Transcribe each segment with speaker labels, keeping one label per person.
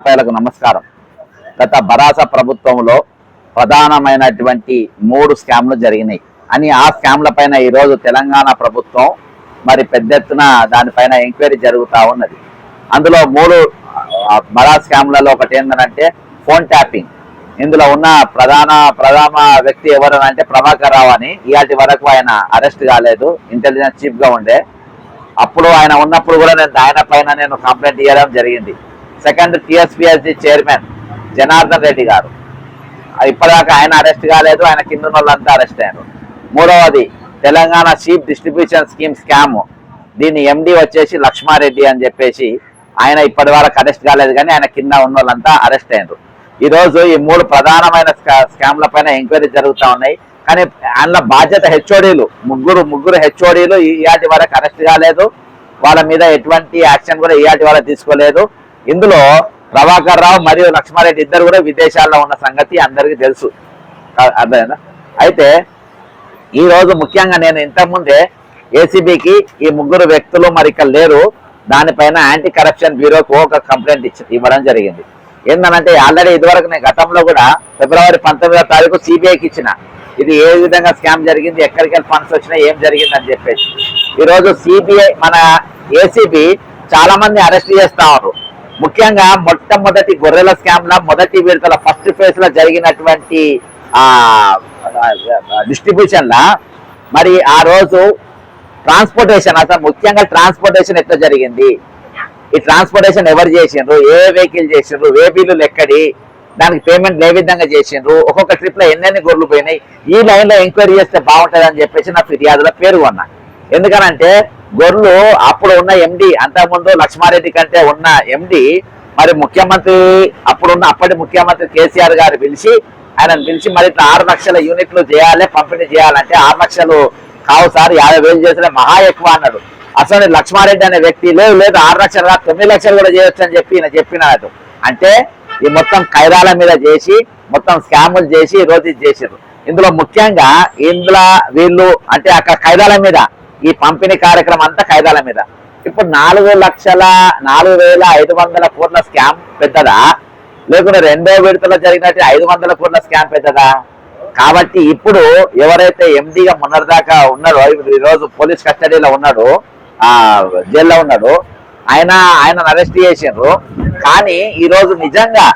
Speaker 1: ప్రజలకు నమస్కారం. గత బరాస ప్రభుత్వంలో ప్రధానమైనటువంటి మూడు స్కామ్లు జరిగినాయి. అని ఆ స్కామ్ల పైన ఈరోజు తెలంగాణ ప్రభుత్వం మరి పెద్ద ఎత్తున దానిపైన ఎంక్వైరీ జరుగుతూ ఉన్నది. అందులో మూడు బరా స్కామ్లలో ఒకటి ఏంటంటే ఫోన్ ట్యాపింగ్. ఇందులో ఉన్న ప్రధాన ప్రధాన వ్యక్తి ఎవరనంటే ప్రభాకర్ రావు అని ఇవాటి వరకు ఆయన అరెస్ట్ కాలేదు ఇంటెలిజెన్స్ చీఫ్గా ఉండే. అప్పుడు ఆయన ఉన్నప్పుడు కూడా నేను ఆయన పైన నేను కంప్లైంట్ ఇవ్వడం జరిగింది. Second TSPSC chairman Janardhan Reddy గారు. ఇప్పటిదాకా ఆయన అరెస్ట్ కాలేదు ఆయన కింద ఉన్న వాళ్ళంతా అరెస్ట్ అయ్యారు. మూడవది Telangana chief distribution scheme scam. దీని ఎండి వచ్చేసి లక్ష్మారెడ్డి అని చెప్పేసి ఆయన ఇప్పటి వరకు అరెస్ట్ కాలేదు కానీ ఆయన కింద ఉన్న వాళ్ళంతా అరెస్ట్ అయ్యారు. ఈ రోజు ఈ మూడు ప్రధానమైన స్కామ్ల పైన ఎంక్వైరీ జరుగుతూ ఉన్నాయి. కానీ అందులో బాధ్యత హెచ్ఓడీలు ముగ్గురు ముగ్గురు హెచ్ఓడీలు ఇయాటి వరకు అరెస్ట్ కాలేదు. వాళ్ళ మీద ఎటువంటి యాక్షన్ కూడా ఇయాటి వరకు తీసుకోలేదు. ఇందులో ప్రభాకర్ రావు మరియు లక్ష్మారెడ్డి ఇద్దరు కూడా విదేశాల్లో ఉన్న సంగతి అందరికీ తెలుసు. అర్థమైనా అయితే ఈ రోజు ముఖ్యంగా నేను ఇంతకుముందే ఏసీబీకి ఈ ముగ్గురు వ్యక్తులు మరి ఇక్కడ లేరు. దానిపైన యాంటీ కరప్షన్ బ్యూరోకు ఒక కంప్లైంట్ ఇచ్చి ఇవ్వడం జరిగింది. ఏంటంటే ఆల్రెడీ ఇదివరకు నేను గతంలో కూడా ఫిబ్రవరి పంతొమ్మిదో తారీఖు సిబిఐకి ఇచ్చిన. ఇది ఏ విధంగా స్కామ్ జరిగింది ఎక్కడికి వెళ్ళి ఫండ్స్ వచ్చినాయి ఏం జరిగింది అని చెప్పేసి. ఈరోజు సిబిఐ మన ఏసీబీ చాలా మంది అరెస్ట్ చేస్తా ఉన్నారు. ముఖ్యంగా మొట్టమొదటి గొర్రెల స్కామ్ లా మొదటి విడతల ఫస్ట్ ఫేజ్లో జరిగినటువంటి ఆ డిస్ట్రిబ్యూషన్ లా మరి ఆ రోజు ట్రాన్స్పోర్టేషన్ అసలు ముఖ్యంగా ట్రాన్స్పోర్టేషన్ ఎట్లా జరిగింది? ఈ ట్రాన్స్పోర్టేషన్ ఎవరు చేసిండ్రు? ఏ వెహికల్ చేసిండ్రు? ఏ బిల్లులు ఎక్కడి దానికి పేమెంట్ ఏ విధంగా చేసిండ్రు? ఒక్కొక్క ట్రిప్లో ఎన్నెన్ని గొర్రెలు పోయినాయి? ఈ లైన్లో ఎంక్వైరీ చేస్తే బాగుంటుంది అని చెప్పేసి నా ఫిర్యాదులో పేరు కొన్నా. ఎందుకనంటే గొర్రెలు అప్పుడు ఉన్న ఎండి అంతకుముందు లక్ష్మారెడ్డి కంటే ఉన్న ఎండి మరి ముఖ్యమంత్రి అప్పుడున్న అప్పటి ముఖ్యమంత్రి కేసీఆర్ గారు పిలిచి ఆయన పిలిచి మరి ఇట్లా ఆరు లక్షల యూనిట్లు చేయాలి పంపిణీ చేయాలంటే ఆరు లక్షలు కావు సార్ యాభై వేలు చేసిన మహా ఎక్కువ అన్నాడు. అసలు లక్ష్మారెడ్డి అనే వ్యక్తి లేదు లేదు ఆరు లక్షలు కాదు తొమ్మిది లక్షలు కూడా చేయొచ్చు అని చెప్పి ఈయన చెప్పినాడు. అంటే ఈ మొత్తం ఖైరాల మీద చేసి మొత్తం స్కాములు చేసి రోజు చేసారు ఇందులో ముఖ్యంగా ఇందులో వీళ్ళు అంటే అక్కడ ఖైదాల మీద ఈ పంపిణీ కార్యక్రమం అంతా ఖైదాల మీద. ఇప్పుడు నాలుగు లక్షల నాలుగు వేల ఐదు వందల కోట్ల స్కామ్ పెద్దదా? లేకుంటే రెండో విడతలో జరిగినట్టు ఐదు వందల కోట్ల స్కామ్ పెద్దదా? కాబట్టి ఇప్పుడు ఎవరైతే ఎండిగా మొన్నటిదాకా ఉన్నాడో ఈరోజు ఈ రోజు పోలీస్ కస్టడీలో ఉన్నాడు ఆ జైల్లో ఉన్నాడు ఆయన ఆయన అరెస్ట్ చేసిండ్రు. కానీ ఈ రోజు నిజంగా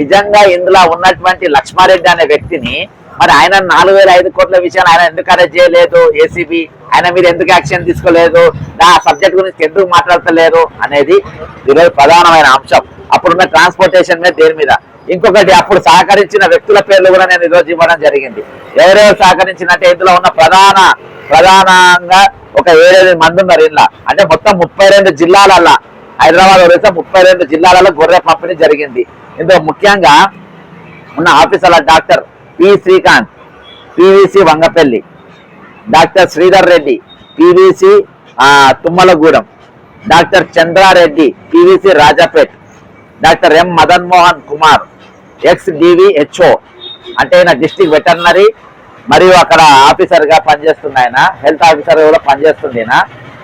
Speaker 1: నిజంగా ఇందులో ఉన్నటువంటి లక్ష్మారెడ్డి అనే వ్యక్తిని మరి ఆయన నాలుగు వేల ఐదు కోట్ల విషయాన్ని ఆయన ఎందుకు అరెస్ట్ చేయలేదు ఏసీబీ? ఆయన మీరు ఎందుకు యాక్షన్ తీసుకోలేదు? ఆ సబ్జెక్ట్ గురించి ఎందుకు మాట్లాడతలేరు అనేది ఈరోజు ప్రధానమైన అంశం. అప్పుడున్న ట్రాన్స్పోర్టేషన్ మీద దేని మీద? ఇంకొకటి అప్పుడు సహకరించిన వ్యక్తుల పేర్లు కూడా నేను ఈరోజు ఇవ్వడం జరిగింది. ఎవరెవరు సహకరించినట్టే ఇందులో ఉన్న ప్రధాన ప్రధానంగా ఒక ఏడెనిమిది మంది ఉన్నారు ఇంట్లో అంటే మొత్తం ముప్పై రెండు జిల్లాలల్లా హైదరాబాద్ వదిలితే ముప్పై రెండు జిల్లాలలో గొర్రె పంపిణీ జరిగింది. ఇందులో ముఖ్యంగా ఉన్న ఆఫీసర్ల doctor P Srikanth PVC Vangapalli doctor Sridhar Reddy PVC Tummalagudem. Doctor Chandra Reddy PVC Rajapet. Doctor M Madan Mohan Kumar ex DVHO. అంటే ఈయన డిస్టిక్ వెటర్నరీ మరియు అక్కడ ఆఫీసర్గా పనిచేస్తుంది ఆయన హెల్త్ ఆఫీసర్ కూడా పనిచేస్తుంది ఈయన.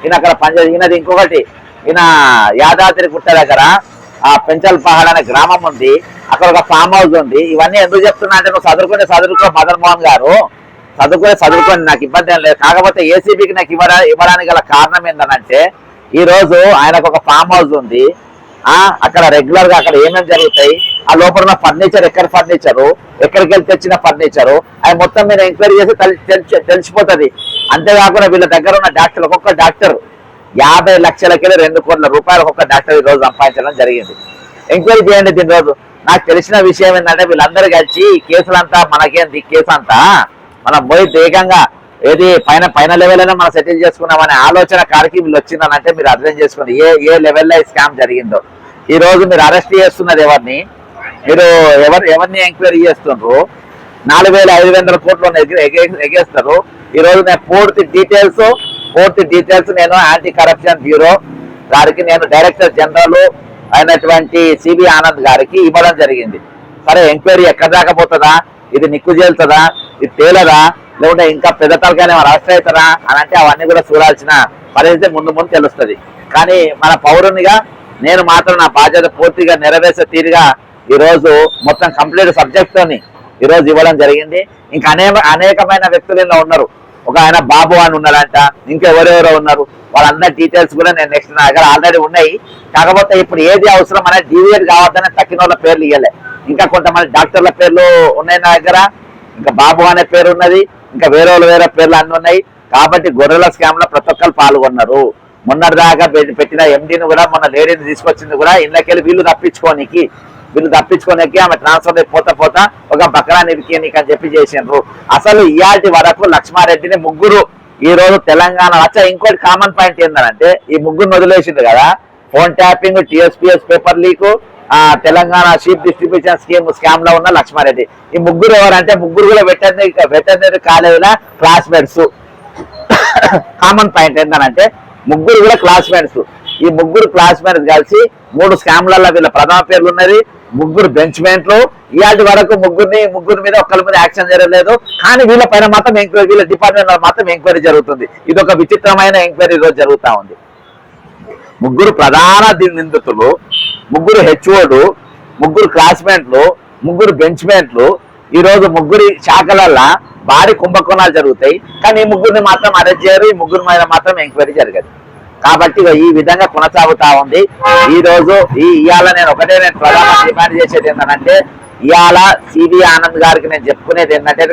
Speaker 1: ఈయన అక్కడ పనిచేసి ఈయనది ఇంకొకటి ఈయన యాదాద్రి గుట్ట దగ్గర ఆ పెంచల్ పహాడ్ అనే గ్రామం ఉంది. అక్కడ ఒక ఫామ్ హౌస్ ఉంది. ఇవన్నీ ఎందుకు చెప్తున్నా అంటే నువ్వు చదువుకునే చదువుకో మదన్ మోహన్ గారు. చదువుకొని చదువుకొని నాకు ఇబ్బంది ఏం లేదు. కాకపోతే ఏసీబీకి నాకు ఇవ్వడా ఇవ్వడానికి గల కారణం ఏంటంటే ఈరోజు ఆయనకు ఒక ఫామ్ హౌస్ ఉంది. అక్కడ రెగ్యులర్గా అక్కడ ఏమేమి జరుగుతాయి? ఆ లోపల ఉన్న ఫర్నిచర్ ఎక్కడ ఫర్నిచరు ఎక్కడికి వెళ్ళి తెచ్చిన ఫర్నిచరు అది మొత్తం మీరు ఎంక్వైరీ చేసి తెలిసి- తెలిసిపోతుంది. అంతేకాకుండా వీళ్ళ దగ్గర ఉన్న డాక్టర్ ఒక్కొక్క డాక్టర్ యాభై లక్షలకి రెండు కోట్ల రూపాయలు ఒక్కొక్క డాక్టర్ ఈ రోజు సంపాదించడం జరిగింది. ఎంక్వైరీ చేయండి దీని రోజు. నాకు తెలిసిన విషయం ఏంటంటే వీళ్ళందరూ కలిసి ఈ కేసులంతా మనకేంది? ఈ కేసు అంతా మనం పోయి ఏకంగా ఏది పైన పైన లెవెల్ అయినా మనం సెటిల్ చేసుకున్నామనే ఆలోచన కాడికి వీళ్ళు వచ్చిందనంటే మీరు అర్థం చేసుకోండి. ఏ ఏ లెవెల్లో ఈ స్కామ్ జరిగిందో. ఈ రోజు మీరు అరెస్ట్ చేస్తున్నది ఎవరిని? మీరు ఎవరు ఎవరిని ఎంక్వైరీ చేస్తుండ్రు? నాలుగు వేల ఐదు వందల కోట్లు ఎగేస్తారు. ఈ రోజు నేను పూర్తి డీటెయిల్స్ పూర్తి డీటెయిల్స్ నేను యాంటీ కరప్షన్ బ్యూరో గారికి నేను డైరెక్టర్ జనరల్ అయినటువంటి సిబి ఆనంద్ గారికి ఇవ్వడం జరిగింది. సరే ఎంక్వైరీ ఎక్కడ దాకా పోతుందా? ఇది నిక్కు చేలుతుందా ఇది తేలదా లేకుంటే ఇంకా పెద్ద తలకాయలు ఏమైనా అరెస్ట్ అవుతారా అని అంటే అవన్నీ కూడా చూడాల్సిన పరిస్థితి ముందు ముందు తెలుస్తుంది. కానీ మన పౌరునిగా నేను మాత్రం నా బాధ్యత పూర్తిగా నెరవేర్చే తీరుగా ఈ రోజు మొత్తం కంప్లీట్ సబ్జెక్ట్తోని ఈరోజు ఈ రోజు ఇవ్వడం జరిగింది. ఇంకా అనేక అనేకమైన వ్యక్తులు ఇలా ఉన్నారు. ఒక ఆయన బాబు అని ఉన్నారంట ఇంకా ఎవరెవరో ఉన్నారు. వాళ్ళందరి డీటెయిల్స్ కూడా నేను నెక్స్ట్ నా దగ్గర ఆల్రెడీ ఉన్నాయి. కాకపోతే ఇప్పుడు ఏది అవసరం అనేది డీవీఎడ్ కావద్దని తక్కిన వాళ్ళ పేర్లు ఇవ్వలే ఇంకా కొంతమంది డాక్టర్ల పేర్లు ఉన్నాయి నా దగ్గర. ఇంకా బాబు అనే పేరు ఉన్నది ఇంకా వేరే వాళ్ళు వేరే పేర్లు అన్ని ఉన్నాయి. కాబట్టి గొర్రెల స్కామ్లో ప్రతి ఒక్కరు పాల్గొన్నారు. మొన్నటిదాకా పెట్టిన ఎండీని కూడా మొన్న లేడీని తీసుకొచ్చింది కూడా ఇళ్ళకెళ్ళి వీళ్ళు తప్పించుకోనికి వీళ్ళు తప్పించుకోనికి ఆమె ట్రాన్స్ఫర్ పోతా పోతా ఒక బకరా నిరికేనికి అని చెప్పి చేసిండ్రు. అసలు ఇయాటి వరకు లక్ష్మారెడ్డిని ముగ్గురు ఈ రోజు తెలంగాణ వచ్చా ఇంకోటి కామన్ పాయింట్ ఏంటంటే ఈ ముగ్గురు వదిలేసిండు కదా. Phone tapping TSPS paper leak Telangana chief distribution scheme స్కామ్లో ఉన్న లక్ష్మారెడ్డి. ఈ ముగ్గురు ఎవరంటే ముగ్గురు కూడా వెటర్నరీ వెటర్నరీ కాలేజీల క్లాస్మేట్స్ కామన్ పాయింట్ ఏంటంటే ముగ్గురు కూడా క్లాస్మేట్స్ ఈ ముగ్గురు క్లాస్మేట్స్ కలిసి మూడు స్కామ్లలో వీళ్ళ ప్రధాన పేర్లు ఉన్నది. ముగ్గురు బెంచ్మెంట్లు ఇవాటి వరకు ముగ్గురిని ముగ్గురు మీద ఒక్కరి మీద యాక్షన్ జరగలేదు. కానీ వీళ్ళ పైన మాత్రం ఎంక్వైరీ వీళ్ళ డిపార్ట్మెంట్ మాత్రం ఎంక్వైరీ జరుగుతుంది. ఇది ఒక విచిత్రమైన ఎంక్వైరీ రోజు జరుగుతా ఉంది. ముగ్గురు ప్రధాన ది- నిందితులు ముగ్గురు హెచ్ఓడు ముగ్గురు క్లాస్మేట్లు ముగ్గురు బెంచ్మేట్లు ఈ రోజు ముగ్గురి శాఖలల్ల భారీ కుంభకోణాలు జరుగుతాయి. కానీ ఈ ముగ్గురిని మాత్రం అరెస్ట్ చేయరు ఈ ముగ్గురు మీద మాత్రం ఎంక్వైరీ జరగదు. కాబట్టి ఈ విధంగా కొనసాగుతా ఉంది. ఈ రోజు ఈ ఇవాళ నేను ఒకటే నేను ప్రధాన డిమాండ్ చేసేది ఏంటంటే ఇవాళ సివి ఆనంద్ గారికి నేను చెప్పుకునేది ఏంటంటే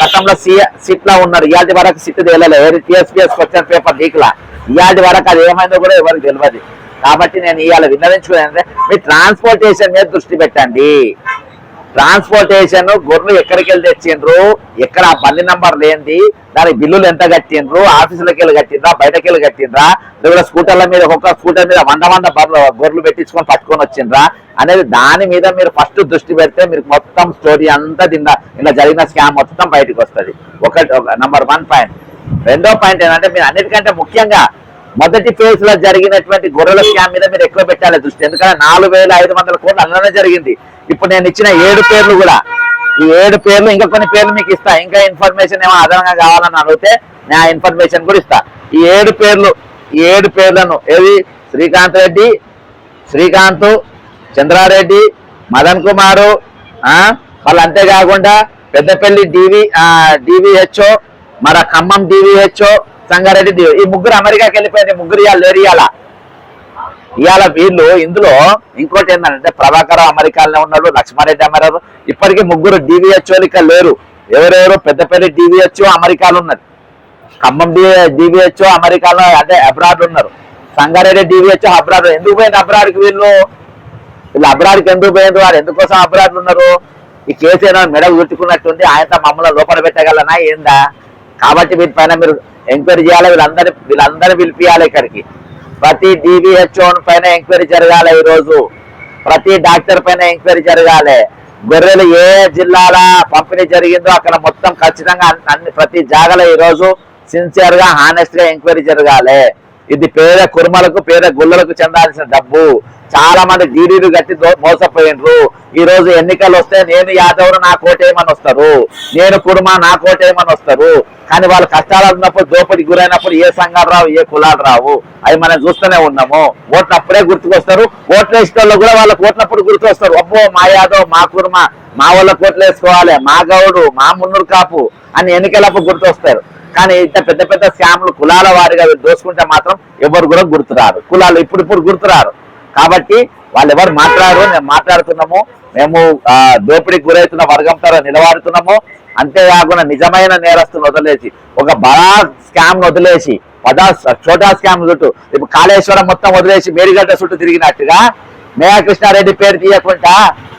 Speaker 1: గతంలో సి సిట్లో ఉన్నారు. ఇవాళ వరకు సిట్ తేలలేదు టీఎస్పీఎస్ క్వశ్చన్ పేపర్ లీక్లా. ఇవాళ వరకు అది ఏమైందో కూడా ఎవరికి తెలియదు కాబట్టి నేను ఇవాళ విన్నవించుకునేది మీ ట్రాన్స్పోర్టేషన్ మీద దృష్టి పెట్టండి. ట్రాన్స్పోర్టేషన్ గొర్రెలు ఎక్కడికి వెళ్ళి తెచ్చిండ్రు? ఎక్కడ ఆ బండి నంబర్ లేనిది? దాని బిల్లులు ఎంత కట్టిండ్రు? ఆఫీసులకి వెళ్ళి కట్టిండ్రా? బయటకి వెళ్ళి కట్టిండ్రా? లేదా స్కూటర్ల మీద ఒక్కొక్క స్కూటర్ మీద వంద వంద బర్రెలు గొర్రెలు పెట్టించుకొని పట్టుకొని వచ్చిండ్రా? అనేది దాని మీద మీరు ఫస్ట్ దృష్టి పెడితే మీరు మొత్తం స్టోరీ అంతా దిన్న ఇలా జరిగిన స్కామ్ మొత్తం బయటకు వస్తుంది. ఒకటి నంబర్ వన్ పాయింట్. రెండో పాయింట్ ఏంటంటే మీరు అన్నిటికంటే ముఖ్యంగా మొదటి ఫేజ్లో జరిగినటువంటి గొర్రెల స్కామ్ మీద మీరు ఎక్కువ పెట్టాలి దృష్టి. ఎందుకంటే నాలుగు వేల ఐదు వందల కోట్లు అందులోనే జరిగింది. ఇప్పుడు నేను ఇచ్చిన ఏడు పేర్లు కూడా. ఈ ఏడు పేర్లు ఇంకా కొన్ని పేర్లు మీకు ఇస్తా. ఇంకా ఇన్ఫర్మేషన్ ఏమో అదనంగా కావాలని అడిగితే నేను ఆ ఇన్ఫర్మేషన్ కూడా ఇస్తా. ఈ ఏడు పేర్లు ఈ ఏడు పేర్లను ఏది శ్రీకాంత్ రెడ్డి శ్రీకాంత్ చంద్రారెడ్డి మదన్ కుమారు ఆ, వాళ్ళు అంతేకాకుండా పెద్దపల్లి డివి డివిహెచ్ఓ మన ఖమ్మం డివిహెచ్ఓ సంగారెడ్డి ఈ ముగ్గురు అమెరికాకి వెళ్ళిపోయింది ముగ్గురు ఇవాళ లేరు ఇవాళ ఇవాళ వీళ్ళు ఇందులో ఇంకోటి ఏంటంటే ప్రభాకర్ అమెరికాలోనే ఉన్నాడు లక్ష్మారెడ్డి అమరారు ఇప్పటికీ ముగ్గురు డివిహెచ్ఓలు ఇక్కడ లేరు. ఎవరెవరు? పెద్దపల్లి డివిహెచ్ఓ అమెరికాలో ఉన్నారు ఖమ్మం డివిహెచ్ఓ అమెరికాలో అంటే అబ్రాడ్ ఉన్నారు. Sangareddy DVHO abroad. ఎందుకు పోయింది అబ్రాడ్కి వీళ్ళు? వీళ్ళు అబ్రాడ్కి ఎందుకు పోయింది వారు ఎందుకోసం అబ్రాడ్లు ఉన్నారు? ఈ కేసు ఏదో మెడ ఊర్చుకున్నట్టుంది ఆయనతో మమ్మల్ని లోపల పెట్టగలనా ఏందా? కాబట్టి వీటిపైన మీరు ఎంక్వైరీ చేయాలి వీళ్ళందరి వీళ్ళందరూ పిలిపియాలి ఇక్కడికి. ప్రతి డిబిహెచ్ఓ పైన ఎంక్వైరీ జరగాలి ఈ రోజు ప్రతి డాక్టర్ పైన ఎంక్వైరీ జరగాలి. గొర్రెలు ఏ జిల్లాల పంపిణీ జరిగిందో అక్కడ మొత్తం ఖచ్చితంగా అన్ని- అన్ని ప్రతి జాగలో ఈ రోజు సిన్సియర్గా హానెస్ట్గా ఎంక్వైరీ జరగాలి. ఇది పేద కుర్మలకు పేద గుళ్ళలకు చెందాల్సిన డబ్బు. చాలా మంది డీడీలు కట్టి మోసపోయినరు. ఈ రోజు ఎన్నికలు వస్తే నేను యాదవులు నా కోటేయమని వస్తారు? నేను కుడుమా నా కోటేయమని వస్తారు? కానీ వాళ్ళు కష్టాలు ఉన్నప్పుడు దోపిడికి గురైనప్పుడు ఏ సంఘాలు రావు ఏ కులాలు రావు? అవి మనం చూస్తూనే ఉన్నాము. ఓట్లు గుర్తుకొస్తారు. ఓట్లు వేసేటోళ్ళు కూడా వాళ్ళకి ఓట్లప్పుడు గుర్తుకొస్తారు. అబ్బో మా యాదవ్ మా కుర్మ మా వాళ్ళ కోట్లు వేసుకోవాలి మా గౌడు మా మున్నూరు కాపు అని ఎన్నికలప్పుడు గుర్తొస్తారు. కానీ ఇంత పెద్ద పెద్ద శ్యాములు కులాల వారిగా దోసుకుంటే మాత్రం ఎవరు కూడా గుర్తురారు. కులాలు ఇప్పుడు ఇప్పుడు గుర్తురారు. కాబట్టి వాళ్ళు ఎవరు మాట్లాడరు మేము మాట్లాడుతున్నాము మేము దోపిడీకి గురవుతున్న వర్గం నిలబడుతున్నాము. అంతేకాకుండా నిజమైన నేరస్తుని వదిలేసి ఒక బడా స్కామ్ వదిలేసి పదా చోటా స్కామ్ చుట్టూ ఇప్పుడు కాళేశ్వరం మొత్తం వదిలేసి మేడిగడ్డ చుట్టూ తిరిగినట్టుగా మేఘకృష్ణారెడ్డి పేరు తీయకుండా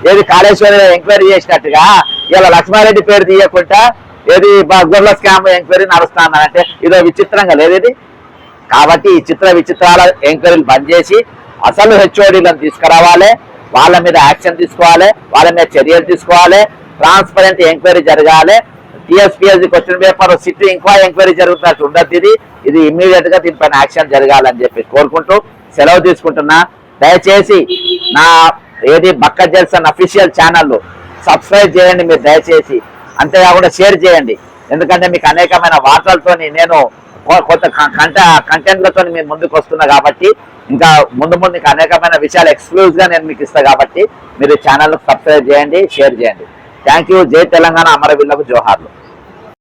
Speaker 1: ఏది కాళేశ్వరం ఎంక్వైరీ చేసినట్టుగా ఇలా లక్ష్మారెడ్డి పేరు తీయకుండా ఏది గొర్రెల స్కామ్ ఎంక్వైరీ నడుస్తానంటే ఇదో విచిత్రంగా లేదు ఇది కాబట్టి ఈ చిత్ర విచిత్రాల ఎంక్వైరీలు బంద్ చేసి అసలు హెచ్ఓడీలను తీసుకురావాలి వాళ్ళ మీద యాక్షన్ తీసుకోవాలి వాళ్ళ మీద చర్యలు తీసుకోవాలి ట్రాన్స్పరెంట్ ఎంక్వైరీ జరగాలి. టిఎస్పిఎస్సి క్వశ్చన్ పేపర్ సిట్ ఇంకా ఎంక్వైరీ జరుగుతున్నట్టు ఉండదు ఇది. ఇది ఇమ్మీడియట్గా దీనిపైన యాక్షన్ జరగాలని చెప్పి కోరుకుంటూ సెలవు తీసుకుంటున్నా. దయచేసి నా ఏది బక్క జెల్సన్ అఫీషియల్ ఛానల్ సబ్స్క్రైబ్ చేయండి మీరు దయచేసి. అంతేకాకుండా షేర్ చేయండి. ఎందుకంటే మీకు అనేకమైన వార్తలతోని నేను కొత్త కంట కంటెంట్లతో మీరు ముందుకు వస్తున్నా కాబట్టి ఇంకా ముందు ముందు అనేకమైన విషయాలు ఎక్స్క్లూజివ్గా నేను మీకు ఇస్తాను కాబట్టి మీరు ఛానల్ సబ్స్క్రైబ్ చేయండి షేర్ చేయండి. థ్యాంక్ యూ జై తెలంగాణ. అమరవీరులకు జోహార్లు.